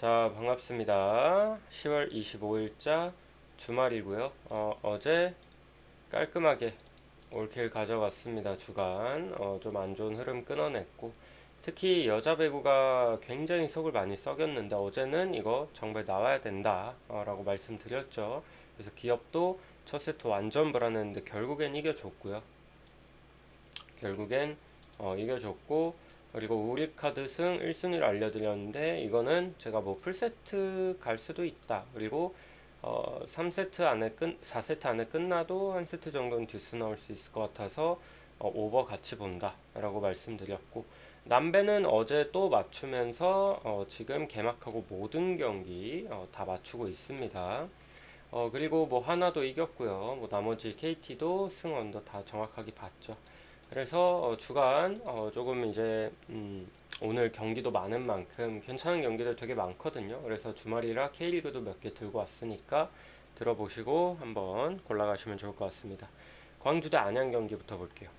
자, 반갑습니다. 10월 25일자 주말이고요. 어, 어제 깔끔하게 올킬 가져갔습니다. 주간. 어, 좀 안 좋은 흐름 끊어냈고. 특히 여자 배구가 굉장히 속을 많이 썩였는데 어제는 이거 정말 나와야 된다. 어, 라고 말씀드렸죠. 그래서 기업도 첫 세트 완전 불안했는데 결국엔 이겨줬고요. 결국엔 어, 이겨줬고 그리고 우리 카드 승 1순위를 알려드렸는데 이거는 제가 뭐 풀세트 갈 수도 있다. 그리고 어 3세트 안에 끝 4세트 안에 끝나도 한 세트 정도는 듀스 나올 수 있을 것 같아서 어 오버 같이 본다 라고 말씀드렸고 남배는 어제 또 맞추면서 어 지금 개막하고 모든 경기 어 다 맞추고 있습니다. 어 그리고 뭐 하나도 이겼고요. 뭐 나머지 KT도 승 언더 다 정확하게 봤죠. 그래서 어, 주간 어, 조금 이제 음, 오늘 경기도 많은 만큼 괜찮은 경기들 되게 많거든요. 그래서 주말이라 K리그도 몇 개 들고 왔으니까 들어보시고 한번 골라가시면 좋을 것 같습니다. 광주 대 안양 경기부터 볼게요.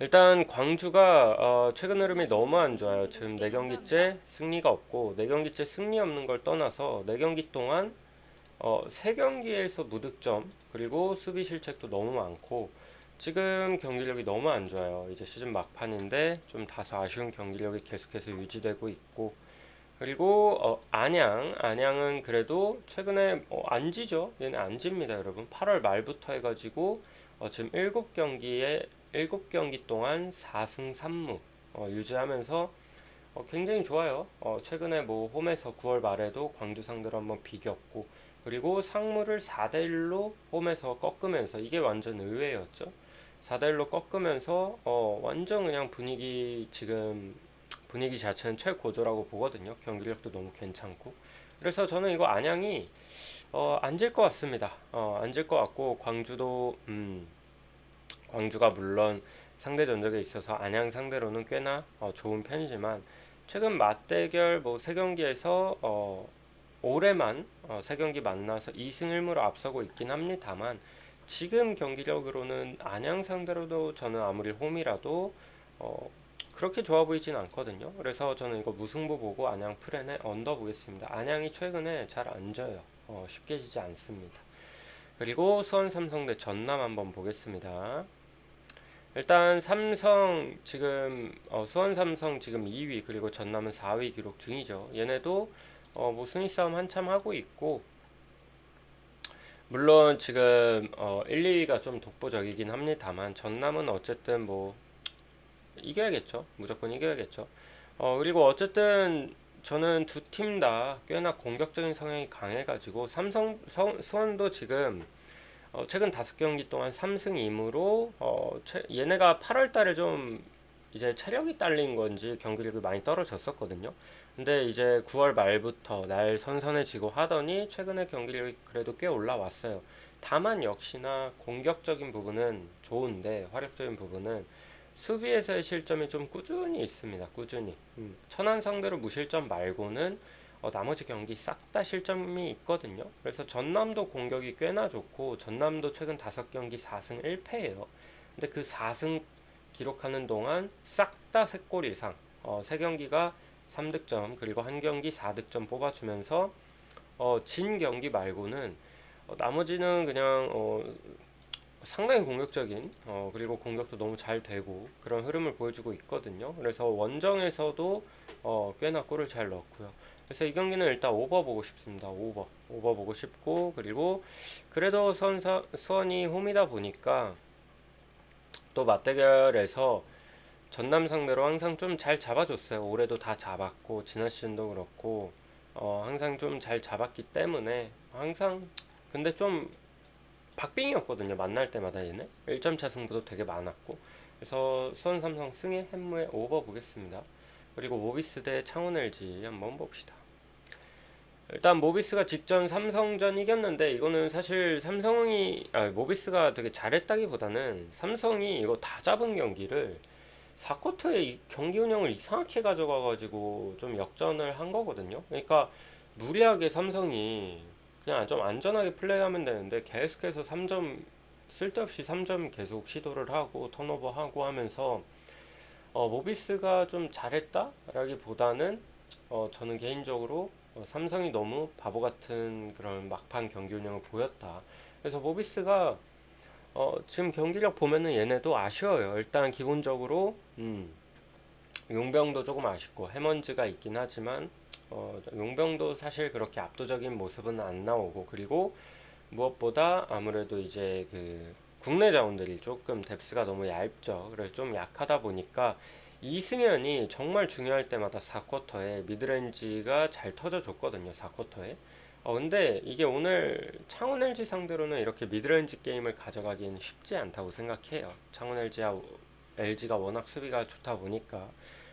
일단 광주가 어, 최근 흐름이 너무 안 좋아요. 지금 4경기째 승리가 없고 4경기째 승리 없는 걸 떠나서 4경기 동안 어, 3경기에서 무득점 그리고 수비 실책도 너무 많고 지금 경기력이 너무 안 좋아요. 이제 시즌 막판인데 좀 다소 아쉬운 경기력이 계속해서 유지되고 있고 그리고 어, 안양 안양은 그래도 최근에 어, 안 지죠. 얘는 안 집니다, 여러분. 8월 말부터 해가지고 어, 지금 7경기에 7경기 동안 4승 3무 어, 유지하면서 어, 굉장히 좋아요. 어, 최근에 뭐 홈에서 9월 말에도 광주 상대로 한번 비겼고 그리고 상무를 4대 1로 홈에서 꺾으면서 이게 완전 의외였죠. 4대1로 꺾으면서 어, 완전 그냥 분위기 지금 분위기 자체는 최고조라고 보거든요. 경기력도 너무 괜찮고. 그래서 저는 이거 안양이 어, 안질 것 같습니다. 어, 안질 것 같고 광주도 음, 광주가 물론 상대 전적에 있어서 안양 상대로는 꽤나 어, 좋은 편이지만 최근 맞대결 뭐 세 경기에서 어, 올해만 어, 세 경기 만나서 2승 1무로 앞서고 있긴 합니다만 지금 경기력으로는 안양 상대로도 저는 아무리 홈이라도 어, 그렇게 좋아 보이진 않거든요. 그래서 저는 이거 무승부 보고 안양 프렌에 언더 보겠습니다. 안양이 최근에 잘 안 져요. 어, 쉽게 지지 않습니다. 그리고 수원 삼성 대 전남 한번 보겠습니다. 일단 삼성 지금 어, 수원 삼성 지금 2위 그리고 전남은 4위 기록 중이죠. 얘네도 어, 뭐 순위 싸움 한참 하고 있고 물론 지금 어 1, 2위가 좀 독보적이긴 합니다만 전남은 어쨌든 뭐 이겨야겠죠. 무조건 이겨야겠죠. 어 그리고 어쨌든 저는 두 팀 다 꽤나 공격적인 성향이 강해가지고 삼성 성, 수원도 지금 어 최근 다섯 경기 동안 3승 2무로 어 최, 얘네가 8월 달에 좀 이제 체력이 딸린 건지 경기력이 많이 떨어졌었거든요. 근데 이제 9월 말부터 날 선선해지고 하더니 최근에 경기력이 그래도 꽤 올라왔어요. 다만 역시나 공격적인 부분은 좋은데 활약적인 부분은 수비에서의 실점이 좀 꾸준히 있습니다. 꾸준히. 음, 천안 상대로 무실점 말고는 어, 나머지 경기 싹 다 실점이 있거든요. 그래서 전남도 공격이 꽤나 좋고 전남도 최근 5경기 4승 1패예요. 근데 그 4승 기록하는 동안 싹 다 3골 이상 어, 3경기가 3득점 그리고 한 경기 4득점 뽑아주면서 어, 진 경기 말고는 어, 나머지는 그냥 어, 상당히 공격적인 어, 그리고 공격도 너무 잘 되고 그런 흐름을 보여주고 있거든요. 그래서 원정에서도 어, 꽤나 골을 잘 넣었고요. 그래서 이 경기는 일단 오버 보고 싶습니다. 오버 오버 보고 싶고 그리고 그래도 수원이 홈이다 보니까 또 맞대결에서 전남 상대로 항상 좀 잘 잡아줬어요. 올해도 다 잡았고 지난 시즌도 그렇고 어, 항상 좀 잘 잡았기 때문에 항상 근데 좀 박빙이었거든요. 만날 때마다 얘네 1점 차 승부도 되게 많았고 그래서 수원 삼성 승의 햄무의 오버 보겠습니다. 그리고 모비스 대 창원 LG 한번 봅시다. 일단 모비스가 직전 삼성전 이겼는데 이거는 사실 삼성이 아 모비스가 되게 잘했다기보다는 삼성이 이거 다 잡은 경기를 4쿼터에 경기 운영을 이상하게 가져가가지고 좀 역전을 한 거거든요. 그러니까 무리하게 삼성이 그냥 좀 안전하게 플레이하면 되는데 계속해서 3점 쓸데없이 3점 계속 시도를 하고 턴오버 하고 하면서 어, 모비스가 좀 잘했다라기보다는 어, 저는 개인적으로 어, 삼성이 너무 바보 같은 그런 막판 경기 운영을 보였다. 그래서 모비스가 어, 지금 경기력 보면은 얘네도 아쉬워요. 일단 기본적으로 음, 용병도 조금 아쉽고 해먼즈가 있긴 하지만 어, 용병도 사실 그렇게 압도적인 모습은 안 나오고 그리고 무엇보다 아무래도 이제 그 국내 자원들이 조금 뎁스가 너무 얇죠. 그래서 좀 약하다 보니까 이승현이 정말 중요할 때마다 4쿼터에 미드렌지가 잘 터져줬거든요. 4쿼터에. 어, 근데 이게 오늘 창원 LG 상대로는 이렇게 미드렌지 게임을 가져가기는 쉽지 않다고 생각해요. 창원 LG와 LG가 워낙 수비가 좋다 보니까.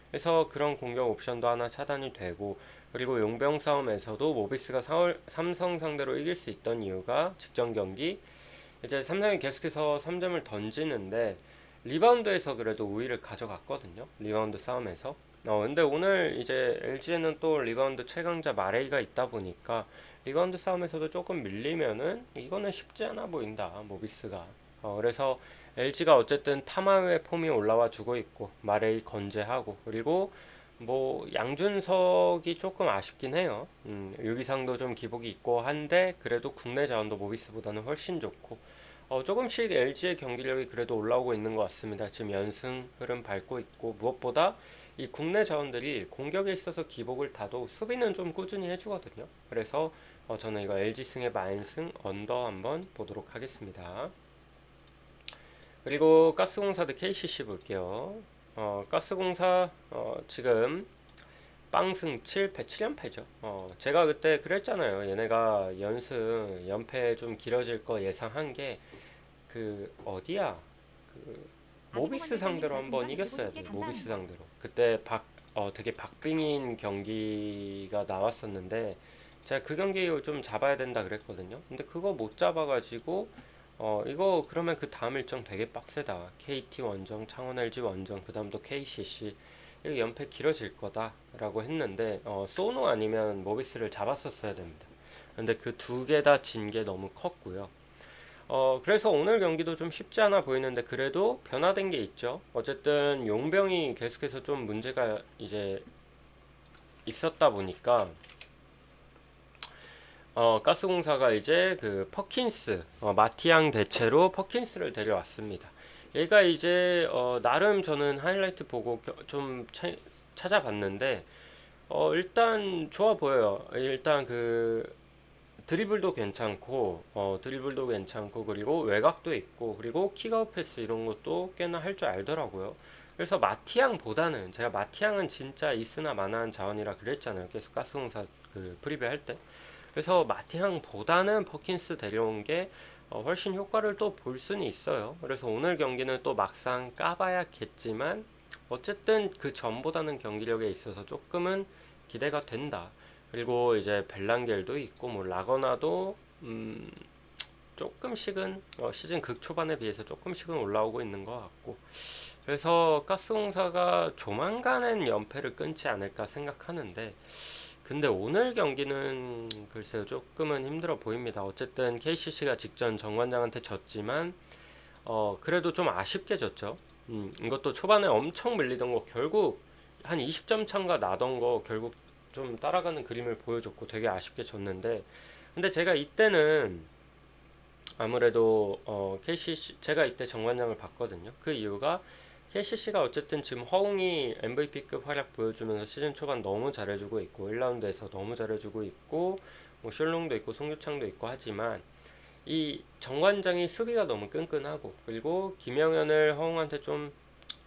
그래서 그런 공격 옵션도 하나 차단이 되고, 그리고 용병 싸움에서도 모비스가 사월- 삼성 상대로 이길 수 있던 이유가 직전 경기, 이제 삼성이 계속해서 3점을 던지는데, 리바운드에서 그래도 우위를 가져갔거든요. 리바운드 싸움에서. 어, 근데 오늘 이제 LG에는 또 리바운드 최강자 마레이가 있다 보니까 리바운드 싸움에서도 조금 밀리면은 이거는 쉽지 않아 보인다. 모비스가. 어, 그래서 LG가 어쨌든 타마의 폼이 올라와 주고 있고 마레이 건재하고 그리고 뭐 양준석이 조금 아쉽긴 해요. 음, 유기상도 좀 기복이 있고 한데 그래도 국내 자원도 모비스보다는 훨씬 좋고 어, 조금씩 LG의 경기력이 그래도 올라오고 있는 것 같습니다. 지금 연승 흐름 밟고 있고 무엇보다 이 국내 자원들이 공격에 있어서 기복을 타도 수비는 좀 꾸준히 해주거든요. 그래서 어, 저는 이거 LG 승의 만승 언더 한번 보도록 하겠습니다. 그리고 가스공사도 KCC 볼게요. 어, 가스공사 어, 지금 빵승 7패 7연패죠. 어, 제가 그때 그랬잖아요. 얘네가 연승 연패 좀 길어질 거 예상한 게 그 어디야? 그 모비스 상대로 한번 이겼어야 돼. 모비스 상대로. 그때 박 어, 되게 박빙인 경기가 나왔었는데 제가 그 경기 좀 잡아야 된다 그랬거든요. 근데 그거 못 잡아가지고 어, 이거 그러면 그 다음 일정 되게 빡세다. KT 원정, 창원 LG 원정, 그 다음도 KCC. 이거 연패 길어질 거다라고 했는데 어, 소노 아니면 모비스를 잡았었어야 됩니다. 근데 그 두 개 다 진 게 너무 컸고요. 어, 그래서 오늘 경기도 좀 쉽지 않아 보이는데 그래도 변화된 게 있죠. 어쨌든 용병이 계속해서 좀 문제가 이제 있었다 보니까 어, 가스공사가 이제 그 퍼킨스, 어, 마티앙 대체로 퍼킨스를 데려왔습니다. 얘가 이제 어, 나름 저는 하이라이트 보고 겨- 좀 차- 찾아봤는데 어, 일단 좋아 보여요. 일단 그 드리블도 괜찮고 어, 드리블도 괜찮고 그리고 외곽도 있고 그리고 킥아웃 패스 이런 것도 꽤나 할 줄 알더라고요. 그래서 마티앙보다는 제가 마티앙은 진짜 있으나 마나한 자원이라 그랬잖아요. 계속 가스공사 그 프리뷰 할 때. 그래서 마티앙보다는 퍼킨스 데려온 게 어, 훨씬 효과를 또 볼 수는 있어요. 그래서 오늘 경기는 또 막상 까봐야겠지만 어쨌든 그 전보다는 경기력에 있어서 조금은 기대가 된다. 그리고 이제 벨랑겔도 있고 뭐 라거나도 음 조금씩은 어, 시즌 극 초반에 비해서 조금씩은 올라오고 있는 것 같고 그래서 가스공사가 조만간엔 연패를 끊지 않을까 생각하는데 근데 오늘 경기는 글쎄요 조금은 힘들어 보입니다. 어쨌든 KCC가 직전 정관장한테 졌지만 어 그래도 좀 아쉽게 졌죠. 음, 이것도 초반에 엄청 밀리던 거 결국 한 20점 차가 나던 거 결국 좀 따라가는 그림을 보여줬고 되게 아쉽게 졌는데 근데 제가 이때는 아무래도 어 KCC 제가 이때 정관장을 봤거든요. 그 이유가 KCC가 어쨌든 지금 허웅이 MVP급 활약 보여주면서 시즌 초반 너무 잘해주고 있고 1라운드에서 너무 잘해주고 있고 뭐 셜롱도 있고 송교창도 있고 하지만 이 정관장이 수비가 너무 끈끈하고 그리고 김영현을 허웅한테 좀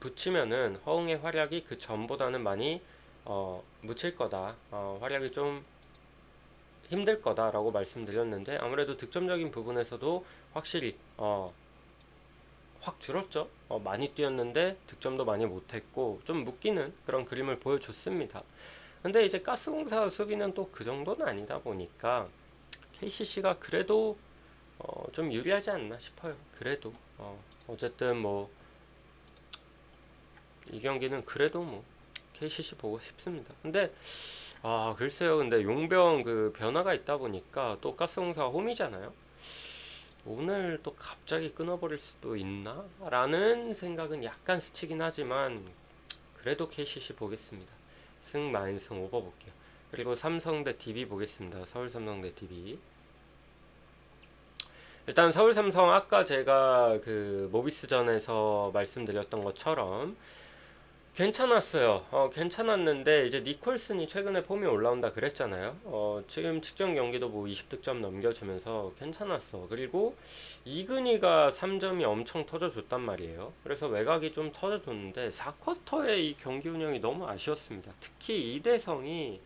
붙이면은 허웅의 활약이 그 전보다는 많이 어, 묻힐 거다. 어, 활약이 좀 힘들 거다라고 말씀드렸는데 아무래도 득점적인 부분에서도 확실히 어, 확 줄었죠. 어, 많이 뛰었는데 득점도 많이 못했고 좀 묶이는 그런 그림을 보여줬습니다. 근데 이제 가스공사 수비는 또 그 정도는 아니다 보니까 KCC가 그래도 어, 좀 유리하지 않나 싶어요. 그래도 어, 어쨌든 뭐 이 경기는 그래도 뭐 KCC 보고 싶습니다. 근데 아 글쎄요. 근데 용병 그 변화가 있다 보니까 또 가스공사 홈이잖아요. 오늘 또 갑자기 끊어버릴 수도 있나? 라는 생각은 약간 스치긴 하지만 그래도 KCC 보겠습니다. 승 마인승 오버 볼게요. 그리고 삼성 대 DB 보겠습니다. 서울 삼성 대 DB. 일단 서울 삼성 아까 제가 그 모비스전에서 말씀드렸던 것처럼 괜찮았어요. 어, 괜찮았는데 이제 니콜슨이 최근에 폼이 올라온다 그랬잖아요. 어, 지금 직전 경기도 뭐 20득점 넘겨주면서 괜찮았어. 그리고 이근희가 3점이 엄청 터져줬단 말이에요. 그래서 외곽이 좀 터져줬는데 4쿼터의 이 경기 운영이 너무 아쉬웠습니다. 특히 이대성이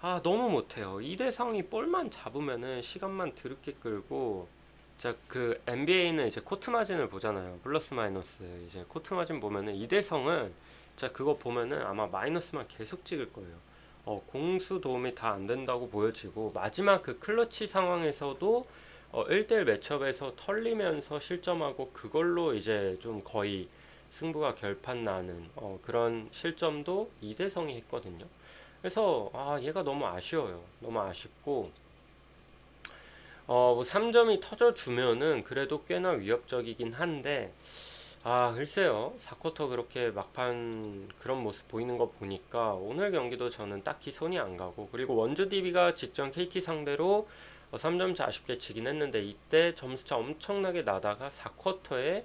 아 너무 못해요. 이대성이 볼만 잡으면은 시간만 드럽게 끌고 자, 그 NBA는 이제 코트 마진을 보잖아요. 플러스 마이너스. 이제 코트 마진 보면은 이대성은 자, 그거 보면은 아마 마이너스만 계속 찍을 거예요. 어, 공수 도움이 다 안 된다고 보여지고 마지막 그 클러치 상황에서도 어, 1대1 매첩에서 털리면서 실점하고 그걸로 이제 좀 거의 승부가 결판 나는 어, 그런 실점도 이대성이 했거든요. 그래서 아, 얘가 너무 아쉬워요. 너무 아쉽고 어, 뭐 3점이 터져주면은 그래도 꽤나 위협적이긴 한데 아, 글쎄요. 4쿼터 그렇게 막판 그런 모습 보이는 거 보니까 오늘 경기도 저는 딱히 손이 안 가고 그리고 원주 DB가 직전 KT 상대로 어, 3점차 아쉽게 지긴 했는데 이때 점수차 엄청나게 나다가 4쿼터에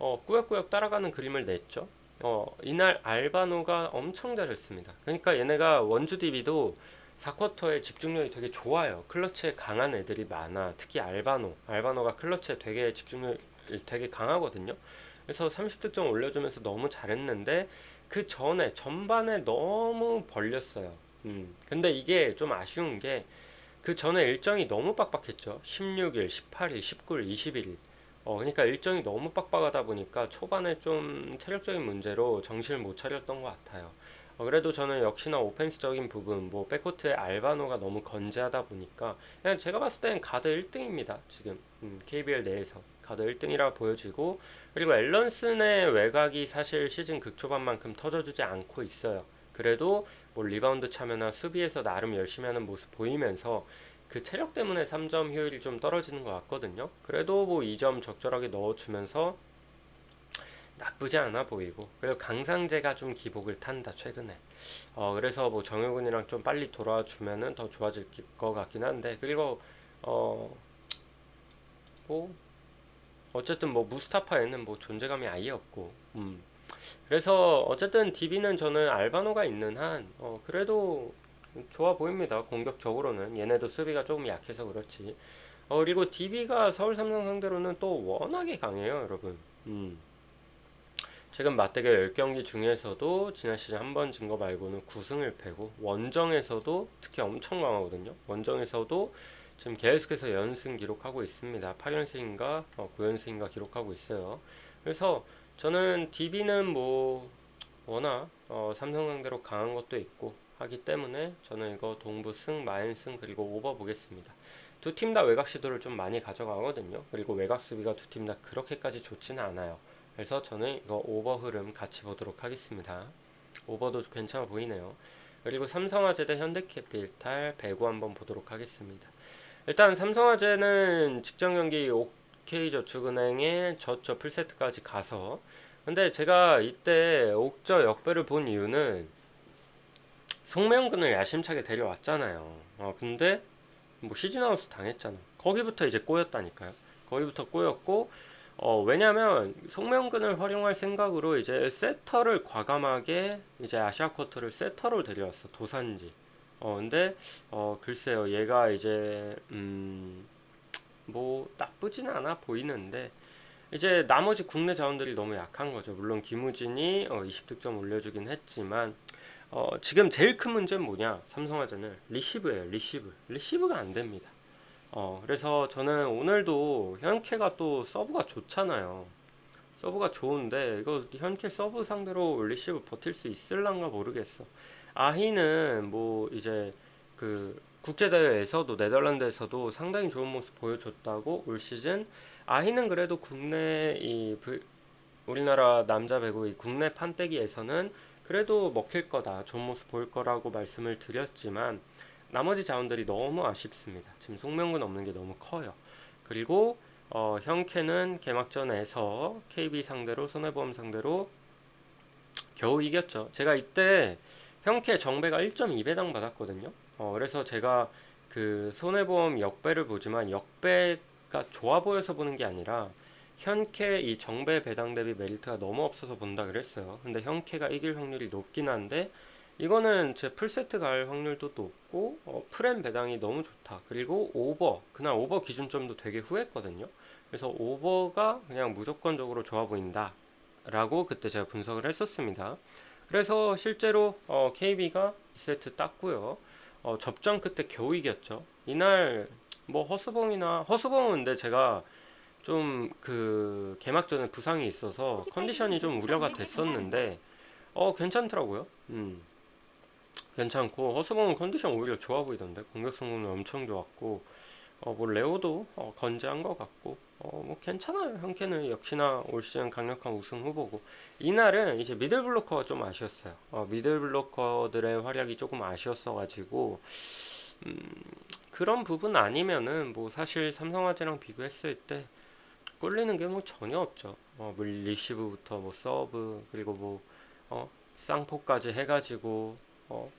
어, 꾸역꾸역 따라가는 그림을 냈죠. 어, 이날 알바노가 엄청 잘했습니다. 그러니까 얘네가 원주 DB도 4쿼터에 집중력이 되게 좋아요. 클러치에 강한 애들이 많아. 특히 알바노. 알바노가 클러치에 되게 집중력이 되게 강하거든요. 그래서 30득점 올려주면서 너무 잘했는데 그 전에 전반에 너무 벌렸어요. 음. 근데 이게 좀 아쉬운 게 그 전에 일정이 너무 빡빡했죠. 16일, 18일, 19일, 21일. 어, 그러니까 일정이 너무 빡빡하다 보니까 초반에 좀 체력적인 문제로 정신을 못 차렸던 것 같아요. 어, 그래도 저는 역시나 오펜스적인 부분, 뭐 백코트의 알바노가 너무 건재하다 보니까 그냥 제가 봤을 땐 가드 1등입니다. 지금 음, KBL 내에서 가드 1등이라 보여지고 그리고 앨런슨의 외곽이 사실 시즌 극초반만큼 터져주지 않고 있어요. 그래도 뭐 리바운드 참여나 수비에서 나름 열심히 하는 모습 보이면서 그 체력 때문에 3점 효율이 좀 떨어지는 것 같거든요. 그래도 뭐 2점 적절하게 넣어주면서 나쁘지 않아 보이고. 그리고 강상재가 좀 기복을 탄다 최근에. 어 그래서 뭐 정효근이랑 좀 빨리 돌아와 주면은 더 좋아질 것 같긴 한데. 그리고 어뭐 어쨌든 뭐 무스타파에는 뭐 존재감이 아예 없고. 음. 그래서 어쨌든 DB는 저는 알바노가 있는 한 어 그래도 좋아 보입니다. 공격적으로는. 얘네도 수비가 조금 약해서 그렇지. 어 그리고 DB가 서울 삼성 상대로는 또 워낙에 강해요 여러분. 음 최근 맞대결 10경기 중에서도 지난 시즌 한 번 진 거 말고는 9승을 패고 원정에서도 특히 엄청 강하거든요. 원정에서도 지금 계속해서 연승 기록하고 있습니다. 8연승인가 어, 9연승인가 기록하고 있어요. 그래서 저는 DB는 뭐 워낙 어, 삼성 상대로 강한 것도 있고 하기 때문에 저는 이거 동부 승, 마인승 그리고 오버 보겠습니다. 두 팀 다 외곽 시도를 좀 많이 가져가거든요. 그리고 외곽 수비가 두 팀 다 그렇게까지 좋지는 않아요. 그래서 저는 이거 오버 흐름 같이 보도록 하겠습니다. 오버도 괜찮아 보이네요. 그리고 삼성화재 대 현대캐피탈 배구 한번 보도록 하겠습니다. 일단 삼성화재는 직전 경기 OK저축은행에 저저 풀세트까지 가서 근데 제가 이때 옥저 역배를 본 이유는 송명근을 야심차게 데려왔잖아요. 어, 근데 뭐 시즌하우스 당했잖아. 거기부터 이제 꼬였다니까요. 거기부터 꼬였고 어, 왜냐면 송명근을 활용할 생각으로 이제 세터를 과감하게 이제 아시아 쿼터를 세터로 데려왔어 도산지. 어 근데 어 글쎄요 얘가 이제 음 뭐 나쁘진 않아 보이는데 이제 나머지 국내 자원들이 너무 약한 거죠. 물론 김우진이 어 20득점 올려주긴 했지만 어 지금 제일 큰 문제는 뭐냐 삼성화재는 리시브예요 리시브 리시브가 안 됩니다. 어, 그래서 저는 오늘도 현캐가 또 서브가 좋잖아요. 서브가 좋은데 이거 현캐 서브 상대로 리시브 버틸 수 있을란가 모르겠어. 아히는 뭐 이제 그 국제대회에서도 네덜란드에서도 상당히 좋은 모습 보여줬다고 올 시즌 아히는 그래도 국내 이 브, 우리나라 남자 배구 이 국내 판때기에서는 그래도 먹힐 거다 좋은 모습 보일 거라고 말씀을 드렸지만 나머지 자원들이 너무 아쉽습니다. 지금 송명근 없는 게 너무 커요. 그리고 어, 형캐는 개막전에서 KB 상대로 손해보험 상대로 겨우 이겼죠. 제가 이때 형캐 정배가 1.2배당 받았거든요. 어, 그래서 제가 그 손해보험 역배를 보지만 역배가 좋아 보여서 보는 게 아니라 현캐 이 정배 배당 대비 메리트가 너무 없어서 본다 그랬어요. 근데 현캐가 이길 확률이 높긴 한데 이거는 제 풀세트 갈 확률도 높고 어, 프렘 배당이 너무 좋다. 그리고 오버 그날 오버 기준점도 되게 후했거든요. 그래서 오버가 그냥 무조건적으로 좋아 보인다. 라고 그때 제가 분석을 했었습니다. 그래서 실제로 어, KB가 2세트 땄고요. 어, 접전 그때 겨우 이겼죠. 이날 뭐 허수봉이나 허수봉은 근데 제가 좀 그 개막전에 부상이 있어서 컨디션이 좀 우려가 됐었는데 어 괜찮더라고요. 음. 괜찮고 허수봉은 컨디션 오히려 좋아 보이던데? 공격 성공률 엄청 좋았고 어 뭐 레오도 어, 건재한 것 같고 어 뭐 괜찮아요. 형캐는 역시나 올 시즌 강력한 우승 후보고. 이날은 이제 미들 블로커가 좀 아쉬웠어요. 어 미들 블로커들의 활약이 조금 아쉬웠어 가지고 음 그런 부분 아니면은 뭐 사실 삼성화재랑 비교했을 때 꿀리는 게 뭐 전혀 없죠. 어 뭐 리시브부터 뭐 서브 그리고 뭐 어 쌍포까지 해가지고 어,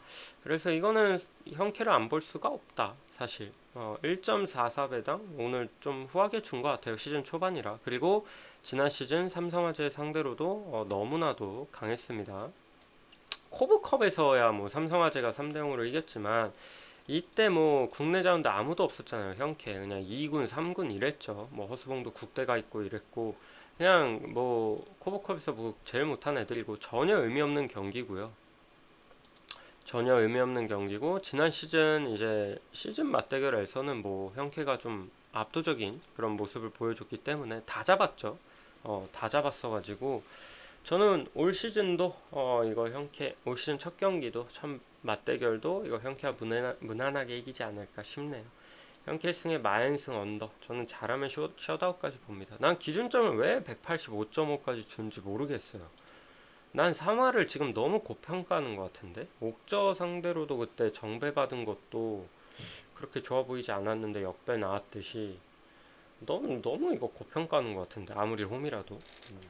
그래서 이거는 형캐를 안 볼 수가 없다, 사실. 어, 1.44배당 오늘 좀 후하게 준 것 같아요. 시즌 초반이라. 그리고 지난 시즌 삼성화재 상대로도 어, 너무나도 강했습니다. 코브컵에서야 뭐 삼성화재가 3대 0으로 이겼지만 이때 뭐 국내 자원도 아무도 없었잖아요. 형캐. 그냥 2군, 3군 이랬죠. 뭐 허수봉도 국대가 있고 이랬고 그냥 뭐 코브컵에서 뭐 제일 못한 애들이고 전혀 의미 없는 경기고요. 전혀 의미 없는 경기고 지난 시즌 이제 시즌 맞대결에서는 뭐 형캐가 좀 압도적인 그런 모습을 보여줬기 때문에 다 잡았죠. 어, 다 잡았어가지고 저는 올 시즌도 어, 이거 형캐 올 시즌 첫 경기도 참 맞대결도 이거 형캐가 무난, 무난하게 이기지 않을까 싶네요. 형캐 승의 마연승 언더 저는 잘하면 쇼, 셧아웃까지 봅니다. 난 기준점을 왜 185.5까지 준지 모르겠어요. 난 사마를 지금 너무 고평가하는 것 같은데? 옥저 상대로도 그때 정배 받은 것도 그렇게 좋아 보이지 않았는데 역배 나왔듯이. 너무 너무 이거 고평가하는 것 같은데 아무리 홈이라도. 음.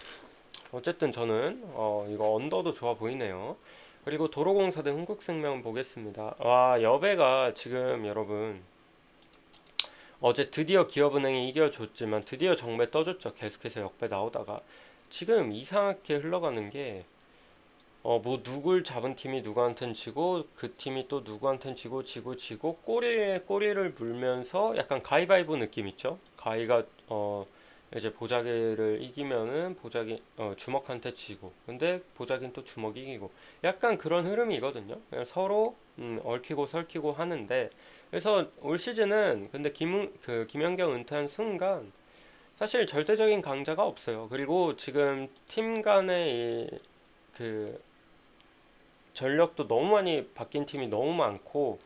어쨌든 저는 어 이거 언더도 좋아 보이네요. 그리고 도로공사 대 흥국생명 보겠습니다. 와 여배가 지금 여러분 어제 드디어 기업은행이 이겨줬지만 드디어 정배 떠줬죠. 계속해서 역배 나오다가. 지금 이상하게 흘러가는 게 어, 뭐 누굴 잡은 팀이 누구한텐 지고 그 팀이 또 누구한텐 지고 지고 지고 꼬리에 꼬리를 물면서 약간 가위바위보 느낌 있죠? 가위가 어 이제 보자기를 이기면은 보자기 어 주먹한테 지고 근데 보자기는 또 주먹 이기고 약간 그런 흐름이거든요. 서로 음, 얽히고 설키고 하는데 그래서 올 시즌은 근데 김 그 김연경 은퇴한 순간 사실 절대적인 강자가 없어요. 그리고 지금 팀 간의 그 전력도 너무 많이 바뀐 팀이 너무 많고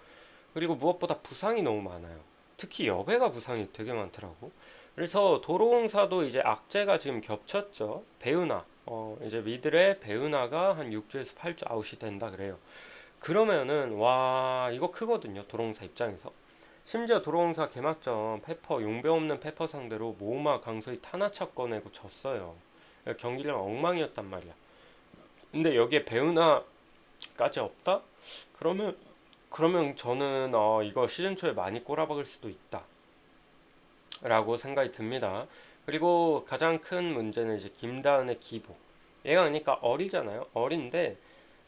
그리고 무엇보다 부상이 너무 많아요. 특히 여배가 부상이 되게 많더라고. 그래서 도로공사도 이제 악재가 지금 겹쳤죠. 배우나 어 이제 미들의 배우나가 한 6주에서 8주 아웃이 된다 그래요. 그러면은 와 이거 크거든요. 도로공사 입장에서. 심지어 도로공사 개막전 페퍼 용병 없는 페퍼 상대로 모마 강소희 타나차 꺼내고 졌어요. 경기량 엉망이었단 말이야. 근데 여기에 배우나 까지 없다? 그러면 그러면 저는 어, 이거 시즌 초에 많이 꼬라박을 수도 있다. 라고 생각이 듭니다. 그리고 가장 큰 문제는 이제 김다은의 기복. 얘가 그러니까 어리잖아요. 어린데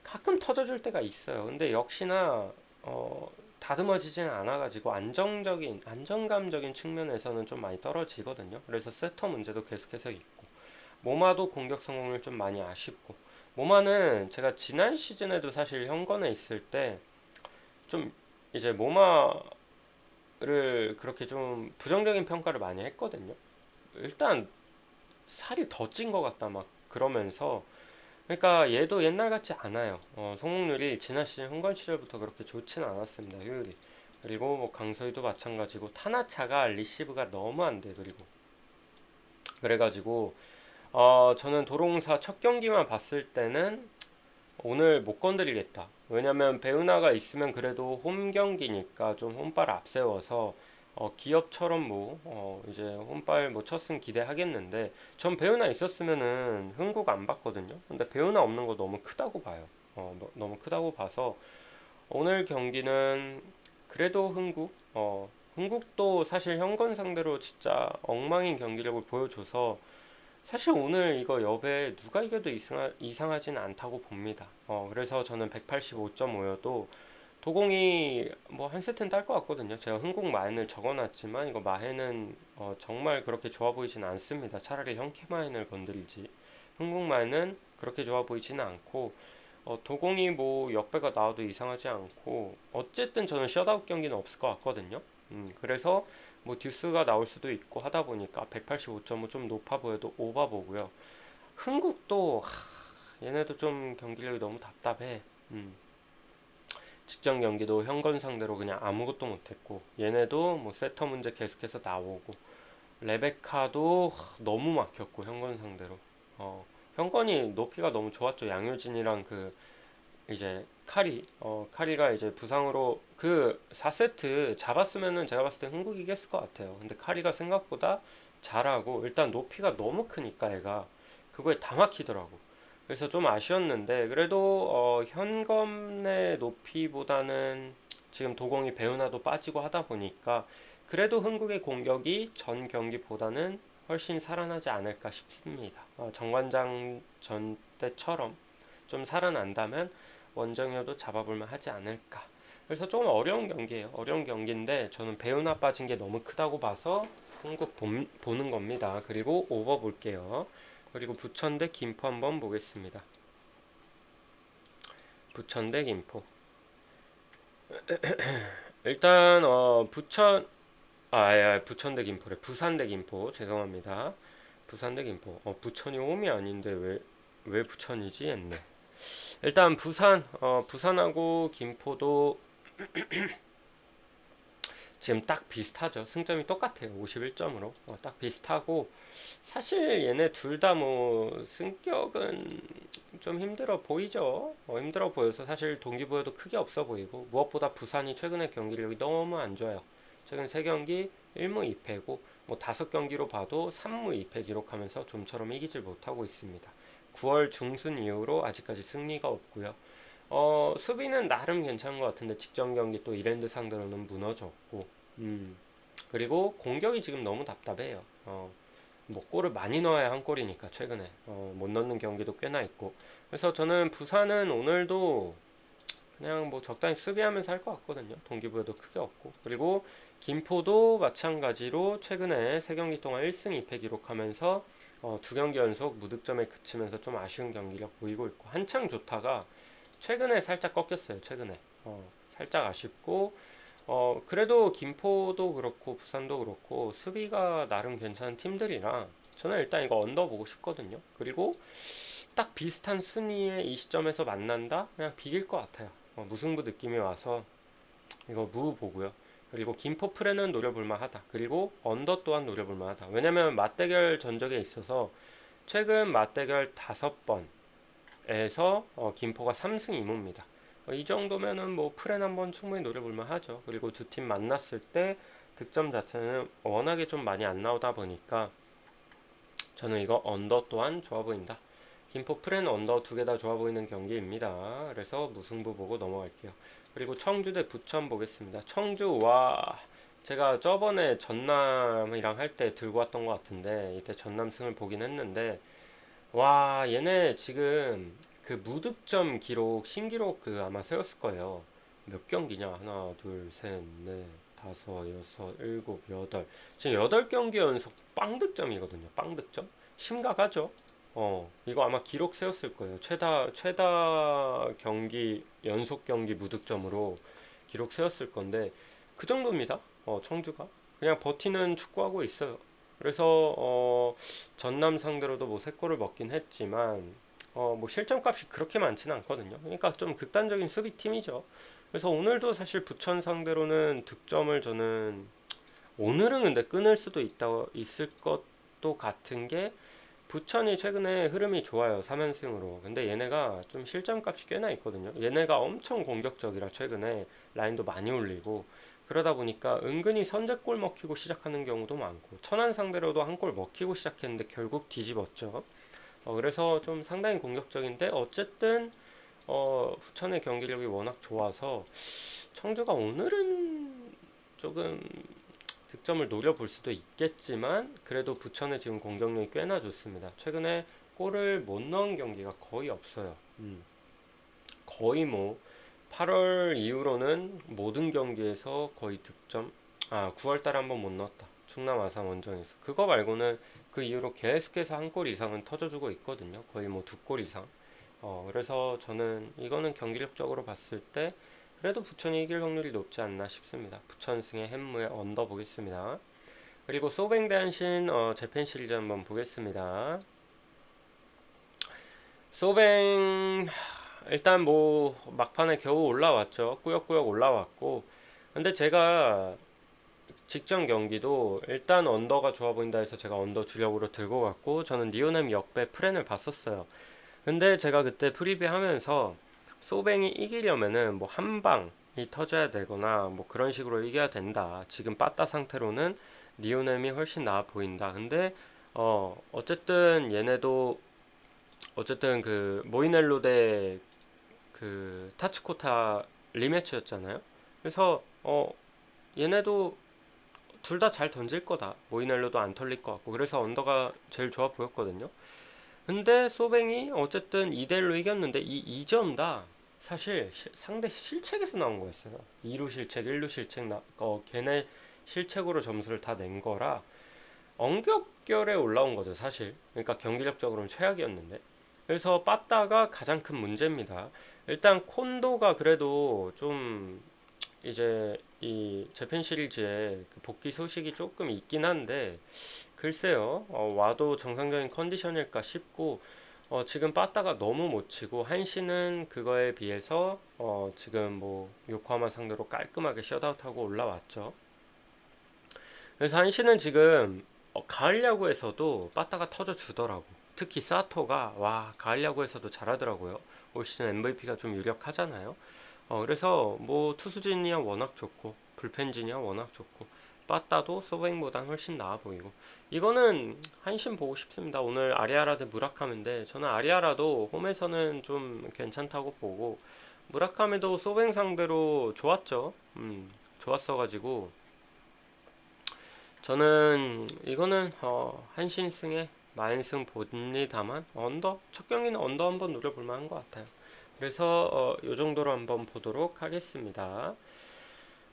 가끔 터져줄 때가 있어요. 근데 역시나 어, 다듬어지지는 않아가지고 안정적인 안정감적인 측면에서는 좀 많이 떨어지거든요. 그래서 세터 문제도 계속해서 있고 모마도 공격 성공률 좀 많이 아쉽고 모마는 제가 지난 시즌에도 사실 현건에 있을 때 좀 이제 모마를 그렇게 좀 부정적인 평가를 많이 했거든요. 일단 살이 더 찐 것 같다 막 그러면서 그러니까 얘도 옛날 같지 않아요. 어, 성공률이 지난 시즌 현건 시절부터 그렇게 좋지는 않았습니다. 효율이. 그리고 뭐 강서희도 마찬가지고 타나차가 리시브가 너무 안 돼. 그리고 그래가지고 어, 저는 도롱사 첫 경기만 봤을 때는 오늘 못 건드리겠다. 왜냐면 배우나가 있으면 그래도 홈 경기니까 좀 홈발 앞세워서 어, 기업처럼 뭐 어, 이제 홈발 뭐 첫승 기대하겠는데 전 배우나 있었으면은 흥국 안 봤거든요. 근데 배우나 없는 거 너무 크다고 봐요. 어, 뭐- 너무 크다고 봐서 오늘 경기는 그래도 흥국, 어, 흥국도 사실 현건 상대로 진짜 엉망인 경기력을 보여줘서 사실 오늘 이거 여배 누가 이겨도 이상하, 이상하진 않다고 봅니다. 어, 그래서 저는 185.5여도 도공이 뭐 한 세트는 딸 것 같거든요. 제가 흥국 마인을 적어놨지만 이거 마인은 어, 정말 그렇게 좋아 보이지는 않습니다. 차라리 형캐 마인을 건드리지. 흥국 마인은 그렇게 좋아 보이지는 않고 어, 도공이 뭐 역배가 나와도 이상하지 않고 어쨌든 저는 셧아웃 경기는 없을 것 같거든요. 음, 그래서 뭐 듀스가 나올 수도 있고 하다 보니까 185.5 좀 높아 보여도 오바 보고요. 흥국도 하, 얘네도 좀 경기력이 너무 답답해. 음. 직전 경기도 현건 상대로 그냥 아무것도 못했고 얘네도 뭐 세터 문제 계속해서 나오고 레베카도 하, 너무 막혔고 현건 상대로 어, 현건이 높이가 너무 좋았죠 양효진이랑 그 이제 카리 어 카리가 이제 부상으로 그 4세트 잡았으면은 제가 봤을 때 흥국 이겼을 것 같아요. 근데 카리가 생각보다 잘하고 일단 높이가 너무 크니까 애가. 그거에 다 막히더라고. 그래서 좀 아쉬웠는데 그래도 어, 현검의 높이보다는 지금 도공이 배우나도 빠지고 하다 보니까 그래도 흥국의 공격이 전 경기보다는 훨씬 살아나지 않을까 싶습니다. 어, 정관장 전 때처럼 좀 살아난다면 원정효도 잡아볼만 하지 않을까. 그래서 조금 어려운 경기예요. 어려운 경기인데 저는 배우나 빠진 게 너무 크다고 봐서 흥국 봄- 보는 겁니다. 그리고 오버 볼게요. 그리고 부천 대 김포 한번 보겠습니다. 부천 대 김포. 일단 어 부천 아, 아, 아, 부천 대 김포래. 부산 대 김포. 죄송합니다. 부산 대 김포. 어, 부천이 홈이 아닌데 왜 왜 부천이지 했네. 일단 부산 어 부산하고 김포도 지금 딱 비슷하죠. 승점이 똑같아요. 51점으로. 어, 딱 비슷하고 사실 얘네 둘 다 뭐 승격은 좀 힘들어 보이죠. 어, 힘들어 보여서 사실 동기부여도 크게 없어 보이고 무엇보다 부산이 최근에 경기력이 너무 안 좋아요. 최근 세 경기 1무 2패고 뭐 다섯 경기로 봐도 3무 2패 기록하면서 좀처럼 이기질 못하고 있습니다. 9월 중순 이후로 아직까지 승리가 없고요. 어, 수비는 나름 괜찮은 것 같은데 직전 경기 또 이랜드 상대로는 무너졌고 음. 그리고 공격이 지금 너무 답답해요. 어, 뭐 골을 많이 넣어야 한 골이니까 최근에 어, 못 넣는 경기도 꽤나 있고 그래서 저는 부산은 오늘도 그냥 뭐 적당히 수비하면서 할 것 같거든요. 동기부여도 크게 없고 그리고 김포도 마찬가지로 최근에 세 경기 동안 1승 2패 기록하면서 어, 두 경기 연속 무득점에 그치면서 좀 아쉬운 경기력 보이고 있고 한창 좋다가 최근에 살짝 꺾였어요. 최근에 어, 살짝 아쉽고 어, 그래도 김포도 그렇고 부산도 그렇고 수비가 나름 괜찮은 팀들이라 저는 일단 이거 언더 보고 싶거든요. 그리고 딱 비슷한 순위에 이 시점에서 만난다? 그냥 비길 것 같아요. 어, 무승부 느낌이 와서 이거 무 보고요. 그리고 김포 프레는 노려볼만 하다. 그리고 언더 또한 노려볼만 하다. 왜냐면 맞대결 전적에 있어서 최근 맞대결 다섯 번에서 어, 김포가 3승 2무입니다. 어, 이 정도면은 뭐 프렌 한번 충분히 노려볼만 하죠. 그리고 두 팀 만났을 때 득점 자체는 워낙에 좀 많이 안 나오다 보니까 저는 이거 언더 또한 좋아 보인다. 김포 프렌 언더 두 개 다 좋아 보이는 경기입니다. 그래서 무승부 보고 넘어갈게요. 그리고 청주 대 부천 보겠습니다. 청주 와 제가 저번에 전남이랑 할 때 들고 왔던 것 같은데 이때 전남승을 보긴 했는데 와 얘네 지금 그 무득점 기록 신기록 그 아마 세웠을 거예요. 몇 경기냐? 하나, 둘, 셋, 넷, 다섯, 여섯, 일곱, 여덟. 지금 여덟 경기 연속 빵 득점이거든요. 빵 득점? 심각하죠? 어, 이거 아마 기록 세웠을 거예요. 최다, 최다 경기, 연속 경기 무득점으로 기록 세웠을 건데, 그 정도입니다. 어, 청주가. 그냥 버티는 축구하고 있어요. 그래서, 어, 전남 상대로도 뭐세 골을 먹긴 했지만, 어, 뭐 실점값이 그렇게 많지는 않거든요. 그러니까 좀 극단적인 수비팀이죠. 그래서 오늘도 사실 부천 상대로는 득점을 저는, 오늘은 근데 끊을 수도 있다, 있을 것도 같은 게, 부천이 최근에 흐름이 좋아요. 3연승으로. 근데 얘네가 좀 실점값이 꽤나 있거든요. 얘네가 엄청 공격적이라 최근에 라인도 많이 올리고 그러다 보니까 은근히 선제골 먹히고 시작하는 경우도 많고 천안 상대로도 한 골 먹히고 시작했는데 결국 뒤집었죠. 어, 그래서 좀 상당히 공격적인데 어쨌든 어, 후천의 경기력이 워낙 좋아서 청주가 오늘은 조금 득점을 노려볼 수도 있겠지만 그래도 부천의 지금 공격력이 꽤나 좋습니다. 최근에 골을 못 넣은 경기가 거의 없어요. 음. 거의 뭐 8월 이후로는 모든 경기에서 거의 득점 아 9월 달에 한번 못 넣었다. 충남 아산 원정에서 그거 말고는 그 이후로 계속해서 한 골 이상은 터져주고 있거든요. 거의 뭐 두 골 이상. 어 그래서 저는 이거는 경기력적으로 봤을 때 그래도 부천이 이길 확률이 높지 않나 싶습니다. 부천 승의 햄무에 언더 보겠습니다. 그리고 소뱅 대한신 어, 재팬 시리즈 한번 보겠습니다. 소뱅 하, 일단 뭐 막판에 겨우 올라왔죠. 꾸역꾸역 올라왔고 근데 제가 직전 경기도 일단 언더가 좋아 보인다 해서 제가 언더 주력으로 들고 갔고 저는 니오넴 역배 프렌을 봤었어요. 근데 제가 그때 프리뷰 하면서 소뱅이 이기려면은 뭐 한 방이 터져야 되거나 뭐 그런 식으로 이겨야 된다. 지금 빠따 상태로는 니오넴이 훨씬 나아 보인다. 근데 어 어쨌든 얘네도 어쨌든 그 모이넬로 대 그 타츠코타 리매치였잖아요. 그래서 어 얘네도 둘 다 잘 던질 거다. 모이넬로도 안 털릴 것 같고 그래서 언더가 제일 좋아 보였거든요. 근데 소뱅이 어쨌든 2대1로 이겼는데 이 2점 다 사실 시- 상대 실책에서 나온 거였어요. 2루 실책, 1루 실책, 나, 어, 걔네 실책으로 점수를 다 낸 거라 엉겹결에 올라온 거죠, 사실. 그러니까 경기력적으로는 최악이었는데. 그래서 빠따가 가장 큰 문제입니다. 일단 콘도가 그래도 좀 이제 이 재팬 시리즈에 그 복귀 소식이 조금 있긴 한데 글쎄요, 어, 와도 정상적인 컨디션일까 싶고, 어, 지금 빠따가 너무 못 치고, 한시는 그거에 비해서, 어, 지금 뭐, 요코하마 상대로 깔끔하게 셧아웃하고 올라왔죠. 그래서 한시는 지금, 어, 가을 야구에서도 빠따가 터져 주더라고. 특히 사토가, 와, 가을 야구에서도 잘하더라고요. 올 시즌 MVP가 좀 유력하잖아요. 어, 그래서 뭐, 투수진이야 워낙 좋고, 불펜진이야 워낙 좋고, 빠따도 소뱅보단 훨씬 나아 보이고. 이거는 한심 보고 싶습니다. 오늘 아리아라 대 무라카미인데 저는 아리아라도 홈에서는 좀 괜찮다고 보고 무라카미도 소뱅 상대로 좋았죠. 음, 좋았어가지고 저는 이거는 어, 한신승에 만승 봅니다만 언더 첫 경기는 언더 한번 노려볼 만한 것 같아요. 그래서 어, 요 정도로 한번 보도록 하겠습니다.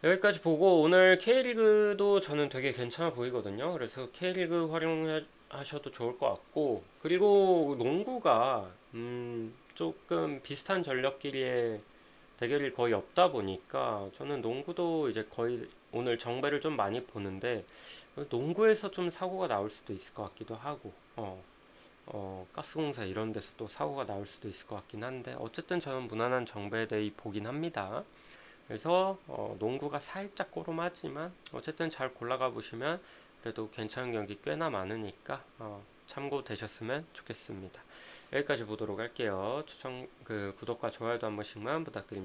여기까지 보고 오늘 K리그도 저는 되게 괜찮아 보이거든요. 그래서 K리그 활용하셔도 좋을 것 같고 그리고 농구가 음 조금 비슷한 전력끼리의 대결이 거의 없다 보니까 저는 농구도 이제 거의 오늘 정배를 좀 많이 보는데 농구에서 좀 사고가 나올 수도 있을 것 같기도 하고 어, 어, 가스공사 이런 데서 또 사고가 나올 수도 있을 것 같긴 한데 어쨌든 저는 무난한 정배에 대해 보긴 합니다. 그래서 어, 농구가 살짝 꼬름하지만 어쨌든 잘 골라가 보시면 그래도 괜찮은 경기 꽤나 많으니까 어, 참고되셨으면 좋겠습니다. 여기까지 보도록 할게요. 추천 그 구독과 좋아요도 한 번씩만 부탁드립니다.